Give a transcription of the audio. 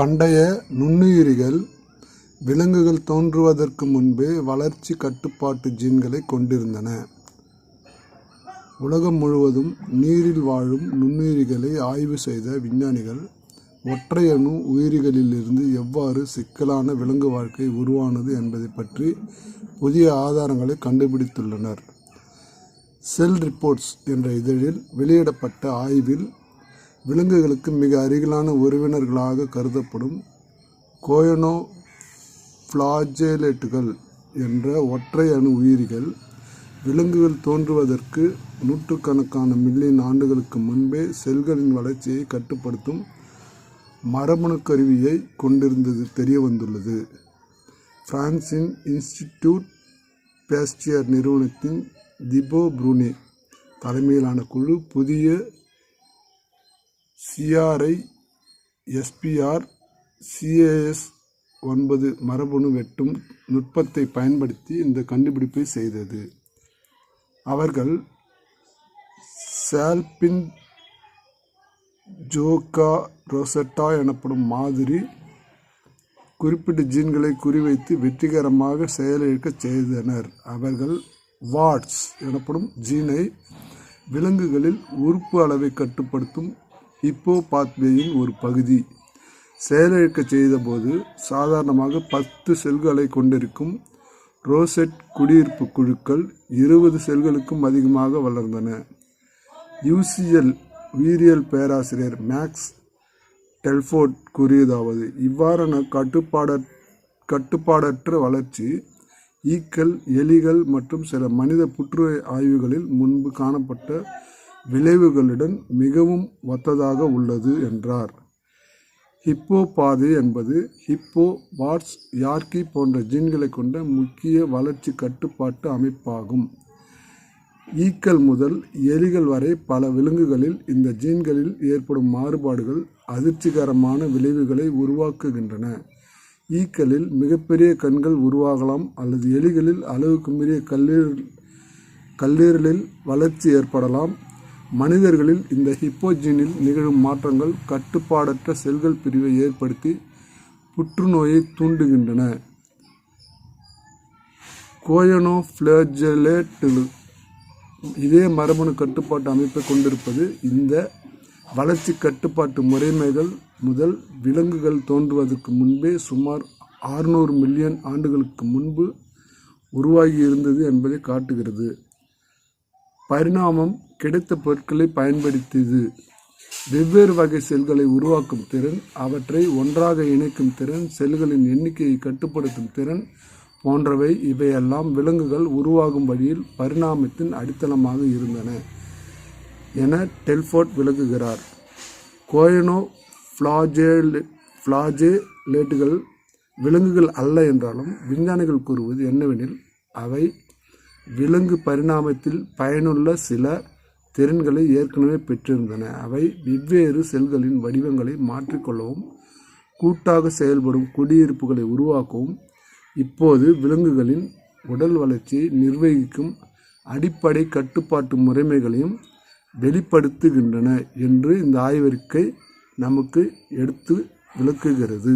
பண்டைய நுண்ணுயிரிகள் விலங்குகள் தோன்றுவதற்கு முன்பே வளர்ச்சி கட்டுப்பாட்டு ஜீன்களை கொண்டிருந்தன. உலகம் முழுவதும் நீரில் வாழும் நுண்ணுயிரிகளை ஆய்வு செய்த விஞ்ஞானிகள் ஒற்றையணு உயிரிகளிலிருந்து எவ்வாறு சிக்கலான விலங்கு வாழ்க்கை உருவானது என்பதை பற்றி புதிய ஆதாரங்களை கண்டுபிடித்துள்ளனர். செல் ரிப்போர்ட்ஸ் என்ற இதழில் வெளியிடப்பட்ட ஆய்வில் விலங்குகளுக்கு மிக அருகிலான உறவினர்களாக கருதப்படும் கோயனோ ஃப்ளாஜேலேட்டுகள் என்ற ஒற்றை அணு உயிரிகள் விலங்குகள் தோன்றுவதற்கு நூற்றுக்கணக்கான மில்லியன் ஆண்டுகளுக்கு முன்பே செல்களின் வளர்ச்சியை கட்டுப்படுத்தும் மரபணுக் கருவியைக் கொண்டிருந்தது தெரிய வந்துள்ளது பிரான்சின் இன்ஸ்டிடியூட் பேஸ்டியர் நிறுவனத்தின் திபோ புரூனே தலைமையிலான குழு புதிய சிஆர்ஐ எஸ்பிஆர் சிஏஎஸ் ஒன்பது மரபணு வெட்டும் நுட்பத்தை பயன்படுத்தி இந்த கண்டுபிடிப்பை செய்தது. அவர்கள் சால்பின் ஜோகா ரோசெட்டா எனப்படும் மாதிரி குறிப்பிட்ட ஜீன்களை குறிவைத்து வெற்றிகரமாக செயலிழக்கச் செய்தனர். அவர்கள் வாட்ஸ் எனப்படும் ஜீனை விலங்குகளில் உறுப்பு அளவை கட்டுப்படுத்தும் ஹிப்போபாத்வேயின் ஒரு பகுதி செயலிழக்கச் செய்தபோது சாதாரணமாக பத்து செல்களைக் கொண்டிருக்கும் ரோசெட் குடியிருப்பு குழுக்கள் இருபது செல்களுக்கும் அதிகமாக வளர்ந்தன. யூசிஎல் உயிரியல் பேராசிரியர் மேக்ஸ் டெல்ஃபோர்ட் கூறியதாவது இவ்வாறான கட்டுப்பாடற்ற வளர்ச்சி ஈக்கள் எலிகள் மற்றும் சில மனித புற்றுநோய் ஆய்வுகளில் முன்பு காணப்பட்ட விளைவுகளுடன் மிகவும் ஒத்ததாக உள்ளது என்றார். ஹிப்போ பாதை என்பது ஹிப்போ வாட்ஸ் யார்கி போன்ற ஜீன்களைக் கொண்ட முக்கிய வளர்ச்சி கட்டுப்பாட்டு அமைப்பாகும். ஈக்கள் முதல் எலிகள் வரை பல விலங்குகளில் இந்த ஜீன்களில் ஏற்படும் மாறுபாடுகள் அதிர்ச்சிகரமான விளைவுகளை உருவாக்குகின்றன. ஈக்களில் மிகப்பெரிய கண்கள் உருவாகலாம் அல்லது எலிகளில் அளவுக்கு மீறிய கல்லீரலில் வளர்ச்சி ஏற்படலாம். மனிதர்களில் இந்த ஹிப்போஜீனில் நிகழும் மாற்றங்கள் கட்டுப்பாடற்ற செல்கள் பிரிவை ஏற்படுத்தி புற்றுநோயைத் தூண்டுகின்றன. கோயனோஃப்ளேஜலேட்டு இதே மரபணு கட்டுப்பாட்டு அமைப்பைக் கொண்டிருப்பது இந்த வளர்ச்சி கட்டுப்பாட்டு முறைமைகள் முதல் விலங்குகள் தோன்றுவதற்கு முன்பே சுமார் ஆறுநூறு மில்லியன் ஆண்டுகளுக்கு முன்பு உருவாகியிருந்தது என்பதைக் காட்டுகிறது. பரிணாமம் கிடைத்த பொருட்களை பயன்படுத்தியது. வெவ்வேறு வகை செல்களை உருவாக்கும் திறன் அவற்றை ஒன்றாக இணைக்கும் திறன் செல்களின் எண்ணிக்கையை கட்டுப்படுத்தும் திறன் போன்றவை இவையெல்லாம் விலங்குகள் உருவாகும் வழியில் பரிணாமத்தின் அடித்தளமாக இருந்தன என டெல்போர்ட் விளக்குகிறார். லேட்டுகள் விலங்குகள் அல்ல என்றாலும் விஞ்ஞானிகள் கூறுவது என்னவெனில் அவை விலங்கு பரிணாமத்தில் பயனுள்ள சில திறன்களை ஏற்கனவே பெற்றிருந்தன. அவை வெவ்வேறு செல்களின் வடிவங்களை மாற்றிக்கொள்ளவும் கூட்டாக செயல்படும் குடியிருப்புகளை உருவாக்கவும் இப்போது விலங்குகளின் உடல் வளர்ச்சியை நிர்வகிக்கும் அடிப்படை கட்டுப்பாட்டு முறைமைகளையும் வெளிப்படுத்துகின்றன என்று இந்த ஆய்வறிக்கை நமக்கு எடுத்து விளக்குகிறது.